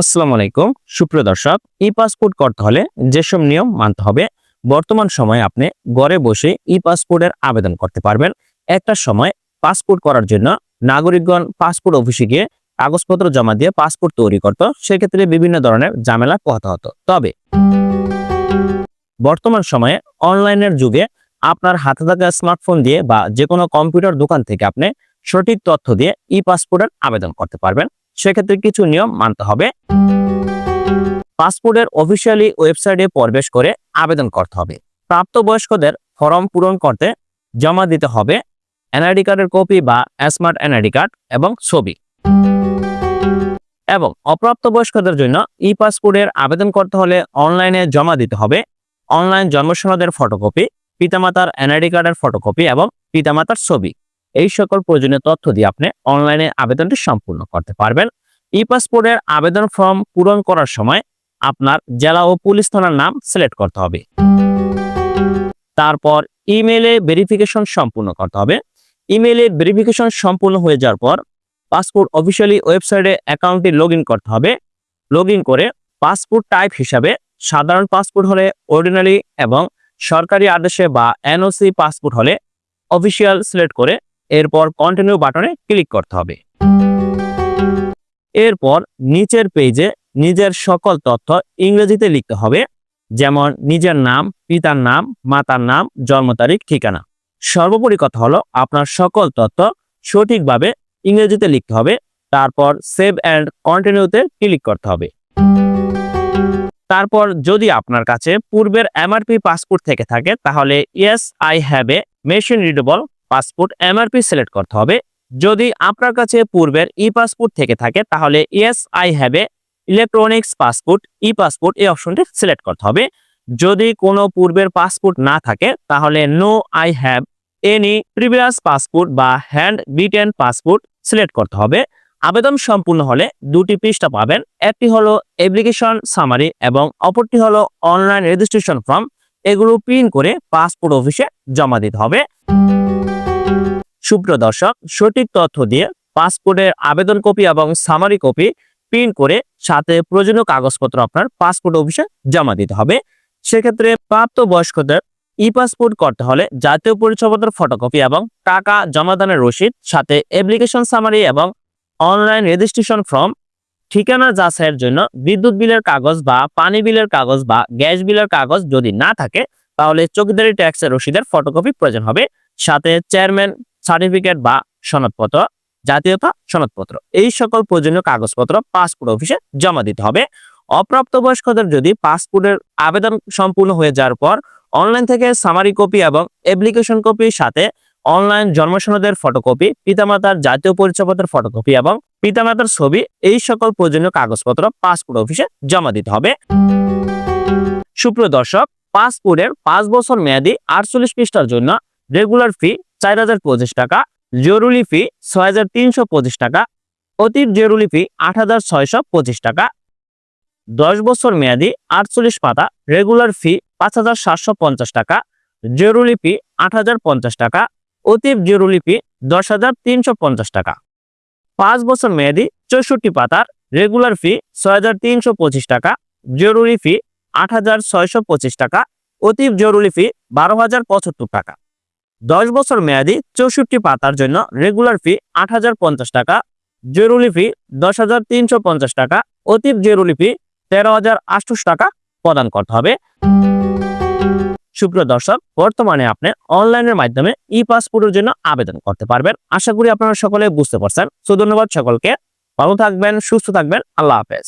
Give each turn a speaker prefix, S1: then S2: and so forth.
S1: আসসালামু আলাইকুম। সুপ্রিয় দর্শক ই পাসপোর্ট করতে হলে যেসব নিয়ম মানতে হবে, বর্তমান সময়ে আপনি ঘরে বসে ই পাসপোর্টের আবেদন করতে পারবেন। একটা সময় পাসপোর্ট করার জন্য নাগরিকগণ পাসপোর্ট অফিসে গিয়ে কাগজপত্র জমা দিয়ে পাসপোর্ট তৈরি করত, সেক্ষেত্রে বিভিন্ন ধরনের ঝামেলা পোহাতে হতো। তবে বর্তমান সময়ে অনলাইনের যুগে আপনার হাতে থাকা স্মার্টফোন দিয়ে বা যে কোনো কম্পিউটার দোকান থেকে আপনি সঠিক তথ্য দিয়ে ই পাসপোর্টের আবেদন করতে পারবেন। সেক্ষেত্রে কিছু নিয়ম মানতে হবে। পাসপোর্টের অফিসিয়ালি ওয়েবসাইটে প্রবেশ করে আবেদন করতে হবে। প্রাপ্তবয়স্কদের ফর্ম পূরণ করতে জমা দিতে হবে এনআইডি কার্ডের কপি বা স্মার্ট এনআইডি কার্ড এবং ছবি। এবং অপ্রাপ্তবয়স্কদের জন্য ই পাসপোর্টের আবেদন করতে হলে অনলাইনে জমা দিতে হবে। অনলাইন জন্মসনদের ফটোকপি পিতামাতার এনআইডি কার্ডের ফটোকপি এবং পিতামাতার ছবি। এই সকল প্রয়োজনীয় তথ্য দিয়ে আপনি অনলাইনে আবেদনটি সম্পূর্ণ করতে পারবেন। ই পাসপোর্টের আবেদন ফর্ম পূরণ করার সময় আপনার জেলা ও পুলিশ থানার নাম সিলেক্ট করতে হবে। তারপর ইমেইলে ভেরিফিকেশন সম্পূর্ণ করতে হবে। ইমেইলে ভেরিফিকেশন সম্পূর্ণ হয়ে যাওয়ার পর পাসপোর্ট অফিসিয়ালি ওয়েবসাইটে অ্যাকাউন্টটি লগ করতে হবে। লগ করে পাসপোর্ট টাইপ হিসাবে সাধারণ পাসপোর্ট হলে অর্ডিনারি এবং সরকারি আদেশে বা এনওসি পাসপোর্ট হলে অফিসিয়াল সিলেক্ট করে এরপর কন্টিনিউ বাটনে ক্লিক করতে হবে। এরপর নিচের পেজে নিজের সকল তথ্য ইংরেজিতে লিখতে হবে, যেমন নিজের নাম, পিতার নাম, মাতার নাম, জন্ম তারিখ, ঠিকানা। সর্বোপরি কথা হলো, আপনার সকল তথ্য সঠিকভাবে ইংরেজিতে লিখতে হবে, তারপর সেভ অ্যান্ড কন্টিনিউতে ক্লিক করতে হবে। তারপর যদি আপনার কাছে পূর্বের এমআরপি পাসপোর্ট থেকে থাকে, তাহলে yes I have a machine readable passport MRP select করতে হবে। যদি আপনার কাছে পূর্বের ই পাসপোর্ট থেকে থাকে, তাহলে yes I have a electronics passport e passport এই অপশনটি সিলেক্ট করতে হবে। যদি কোনো পূর্বের পাসপোর্ট না থাকে, তাহলে no I have any previous passport বা হ্যান্ড রিটেন পাসপোর্ট সিলেক্ট করতে হবে। আবেদন সম্পূর্ণ হলে দুটি পৃষ্ঠা পাবেন। একটি হলো অ্যাপ্লিকেশন সামারি এবং অপরটি হলো অনলাইন রেজিস্ট্রেশন ফর্ম এগুলো প্রিন্ট করে পাসপোর্ট অফিসে জমা দিতে হবে। সুপ্রিয় দর্শক, সঠিক তথ্য দিয়ে পাসপোর্টের আবেদন কপি এবং সামারি কপি প্রিন্ট করে সাথে প্রয়োজনীয় কাগজপত্র আপনার পাসপোর্ট অফিসে জমা দিতে হবে। সেক্ষেত্রে প্রাপ্ত বয়স্কদের ই পাসপোর্ট করতে হলে জাতীয় পরিচয়পত্রের ফটোকপি এবং টাকা জমাদানের রসিদ, সাথে অ্যাপ্লিকেশন সামারি এবং অনলাইন রেজিস্ট্রেশন ফর্ম ঠিকানা যাচাইয়ের জন্য বিদ্যুৎ বিলের কাগজ বা পানি বিলের কাগজ বা গ্যাস বিলের কাগজ যদি না থাকে, তাহলে চৌকিদারি ট্যাক্সের রসিদের ফটোকপি প্রয়োজন হবে। সাথে চেয়ারম্যান সার্টিফিকেট বা সনদপত্র, জাতীয়তা সনদপত্র। এই সকল প্রয়োজনীয় কাগজপত্র পাসপোর্ট অফিসে জমা দিতে হবে। অপ্রাপ্তবয়স্কদের যদি পাসপোর্টের আবেদন সম্পূর্ণ হয়ে যাওয়ার পর অনলাইন থেকে সামারি কপি এবং অ্যাপ্লিকেশন কপির সাথে অনলাইন জন্মসনদের ফটোকপি পিতামাতার জাতীয় পরিচয়পত্রের ফটোকপি এবং পিতামাতার ছবি, এই সকল প্রয়োজনীয় কাগজপত্র পাসপোর্ট অফিসে জমা দিতে হবে। সুপ্রিয় দর্শক পাসপোর্টের পাঁচ বছর মেয়াদী আটচল্লিশ পৃষ্ঠার জন্য রেগুলার ফি চার হাজার পঁচিশ টাকা, জরুরি ফি ছয় হাজার তিনশো পঁচিশ টাকা, অতীত জরুরি ফি আট হাজার ছয়শো পঁচিশ টাকা। দশ বছর মেয়াদি আটচল্লিশ পাতা রেগুলার ফি পাঁচ হাজার সাতশো পঞ্চাশ টাকা, জরুরি ফি আট হাজার পঞ্চাশ টাকা অতীব জরুরি ফি দশ হাজার তিনশো পঞ্চাশ টাকা। পাঁচ বছর মেয়াদি চৌষট্টি পাতার রেগুলার ফি ছয় হাজার তিনশো পঁচিশ টাকা, জরুরি ফি আট হাজার ছয়শো পঁচিশ টাকা অতীব জরুরি ফি বারো হাজার পঁচাত্তর টাকা। দশ বছর মেয়াদি চৌষট্টি পাতার জন্য রেগুলার ফি আট হাজার পঞ্চাশ টাকা, জরুরি ফি দশ টাকা অতীব জরুরি ফি তেরো টাকা প্রদান করতে হবে। সুপ্রিয় দর্শক, বর্তমানে আপনি অনলাইনের মাধ্যমে ই পাসপোর্টের জন্য আবেদন করতে পারবেন। আশা করি আপনারা সকলে বুঝতে পারছেন। সো ধন্যবাদ সকলকে। ভালো থাকবেন, সুস্থ থাকবেন। আল্লাহ হাফেজ।